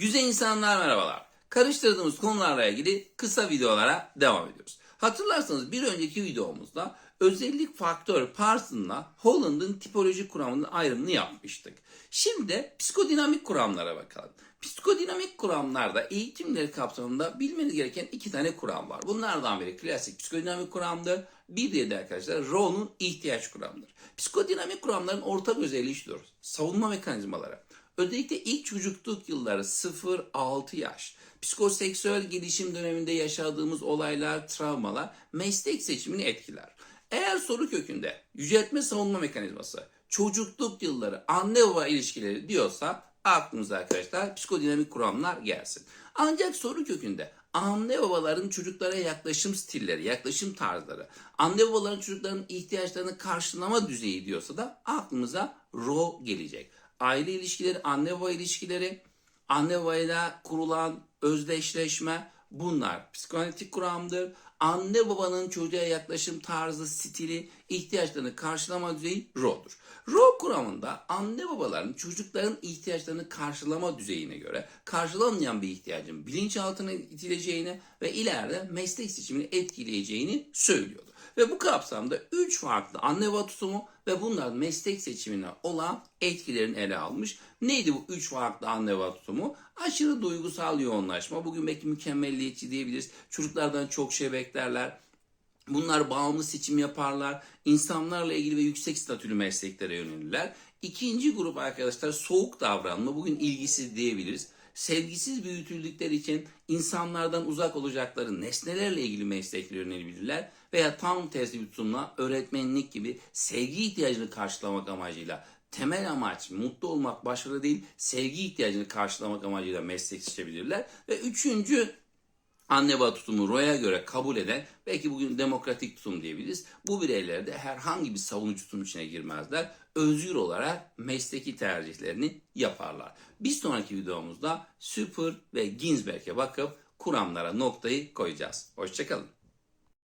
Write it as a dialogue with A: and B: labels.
A: Güzel insanlar merhabalar. Karıştırdığımız konularla ilgili kısa videolara devam ediyoruz. Hatırlarsanız bir önceki videomuzda özellik faktör Parsons'la Holland'ın tipolojik kuramının ayrımını yapmıştık. Şimdi de psikodinamik kuramlara bakalım. Psikodinamik kuramlarda eğitimleri kapsamında bilmeniz gereken iki tane kuram var. Bunlardan biri klasik psikodinamik kuramdır. Bir diğeri de arkadaşlar Rowe'un ihtiyaç kuramıdır. Psikodinamik kuramların ortak özelliği şudur. Savunma mekanizmaları. Özellikle ilk çocukluk yılları 0-6 yaş, psikoseksüel gelişim döneminde yaşadığımız olaylar, travmalar meslek seçimini etkiler. Eğer soru kökünde yüceltme savunma mekanizması, çocukluk yılları, anne baba ilişkileri diyorsa aklınıza arkadaşlar psikodinamik kuramlar gelsin. Ancak soru kökünde anne babaların çocuklara yaklaşım stilleri, yaklaşım tarzları, anne babaların çocukların ihtiyaçlarını karşılama düzeyi diyorsa da aklımıza ro gelecek. Aile ilişkileri, anne baba ilişkileri, anne babayla kurulan özdeşleşme bunlar psikanalitik kuramdır. Anne babanın çocuğa yaklaşım tarzı, stili, ihtiyaçlarını karşılama düzeyi RO'dur. RO kuramında anne babaların çocukların ihtiyaçlarını karşılama düzeyine göre karşılanmayan bir ihtiyacın bilinçaltına itileceğini ve ileride meslek seçimini etkileyeceğini söylüyordu. Ve bu kapsamda 3 farklı anne baba tutumu ve bunların meslek seçimine olan etkilerini ele almış. Neydi bu 3 farklı anne tutumu? Aşırı duygusal yoğunlaşma. Bugün belki mükemmelliyetçi diyebiliriz. Çocuklardan çok şey beklerler. Bunlar bağımlı seçim yaparlar. İnsanlarla ilgili ve yüksek statülü mesleklere yönelirler. İkinci grup arkadaşlar soğuk davranma. Bugün ilgisiz diyebiliriz. Sevgisiz büyütüldükleri için insanlardan uzak olacakları nesnelerle ilgili mesleklere yönelebilirler. Veya tam tersi bir tutumla öğretmenlik gibi sevgi ihtiyacını karşılamak amacıyla temel amaç mutlu olmak başarı değil sevgi ihtiyacını karşılamak amacıyla meslek seçebilirler. Ve üçüncü anne baba tutumu Roy'a göre kabul eden belki bugün demokratik tutum diyebiliriz. Bu bireyler de herhangi bir savunucu tutum içine girmezler. Özgür olarak mesleki tercihlerini yaparlar. Bir sonraki videomuzda Super ve Ginsberg'e bakıp kuramlara noktayı koyacağız. Hoşçakalın.